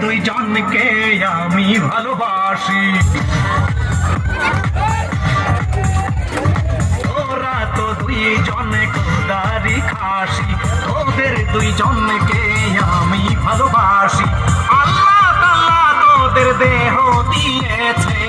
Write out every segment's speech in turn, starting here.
দুইজনকে আমি ভালোবাসি। তোরা তো দুইজনে কোদারি খাসি তোদের দুইজনকে আমি ভালোবাসি। আল্লাহ তাআলা তোদের দেহ দিয়েছে।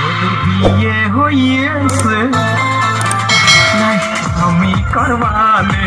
তোদের বিয়ে হইয়েছে। আমি করবানে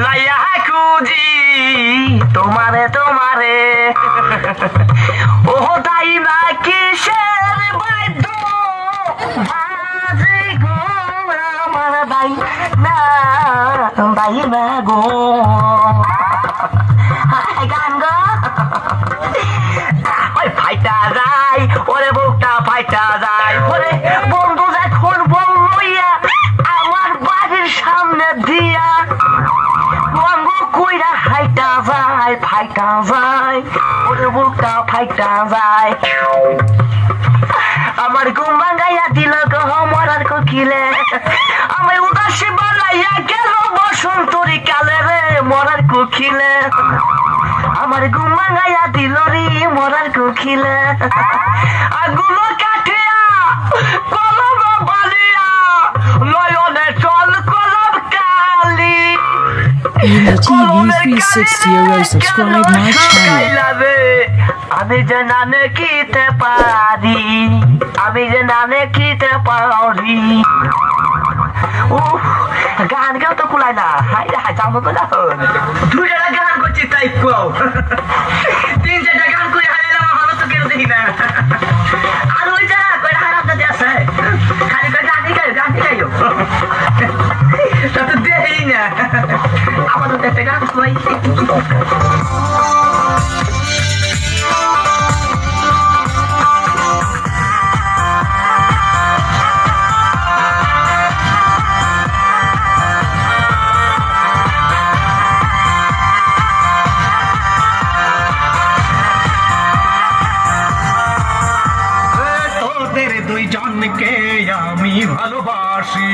গোলাইয়া খুঁজি, তোমারে তোমারে। ও তাই না কিসের বাজে আমার বাই না ওই ফাইটা যায় ওরে বুকটা ফাইটা যায় যায় ফাইটা যায় ওরে বুকটা ফাইটা যায় আমার ঘুম ভাঙাইয়া দিল গো মরার কোকিলে। আমি উদাসী বানাইয়া গেল বসন্তরি কালে রে মরার কোকিলে। আমার ঘুম ভাঙাইয়া দিল রে মরার কোকিলে। আগুলো কাঠিয়া কলম Balia Ema TV 360 subscribe my channel. আমি যে নানে কিতে পারি আমি যে নানে কিতে পারি। উফ গান কেউ তো কুলাই না। হাই হাই চাও তো না দুই জায়গা গান করছি তাই কও। তিন চারটা গান করে হারাইলাম ভালো তো কেউ দেখি না। আর ওই যা কই হারাম আছে। খালি কই গানই গাইও গানই গাইও। আমাদের একটা গান কই তোদের দুইজনকে আমি ভালোবাসি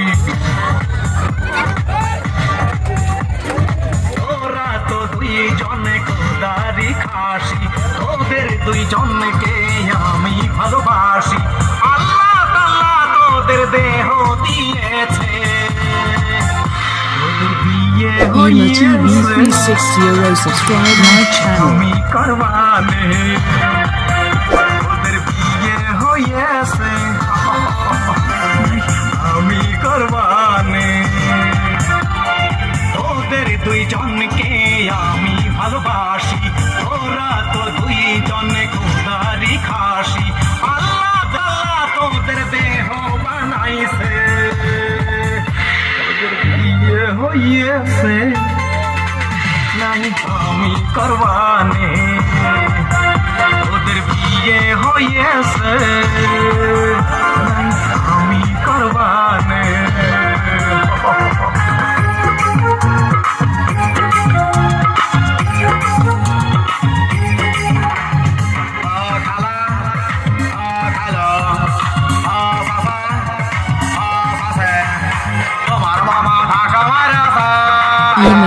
খাসি তোদের দুইজনকে আমি ভালোবাসি আল্লাহ তাল্লাহ তোদের দেহ দিয়েছে বিয়ে TV হইয়েছে 360 subscribe my channel. হইয়েছে নাই আমি করবানে। ওদের বিয়ে হয়েছে। নাই আমি করবানে।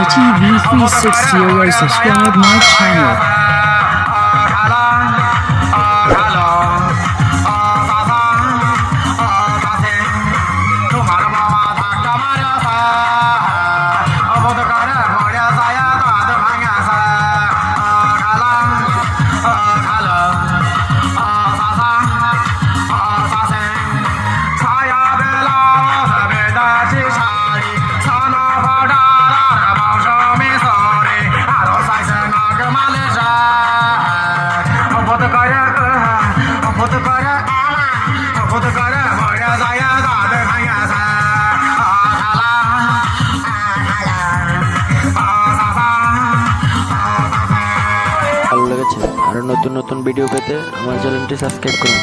TV360 subscribe my channel. নতুন নতুন ভিডিও পেতে আমার চ্যানেলটি সাবস্ক্রাইব করুন।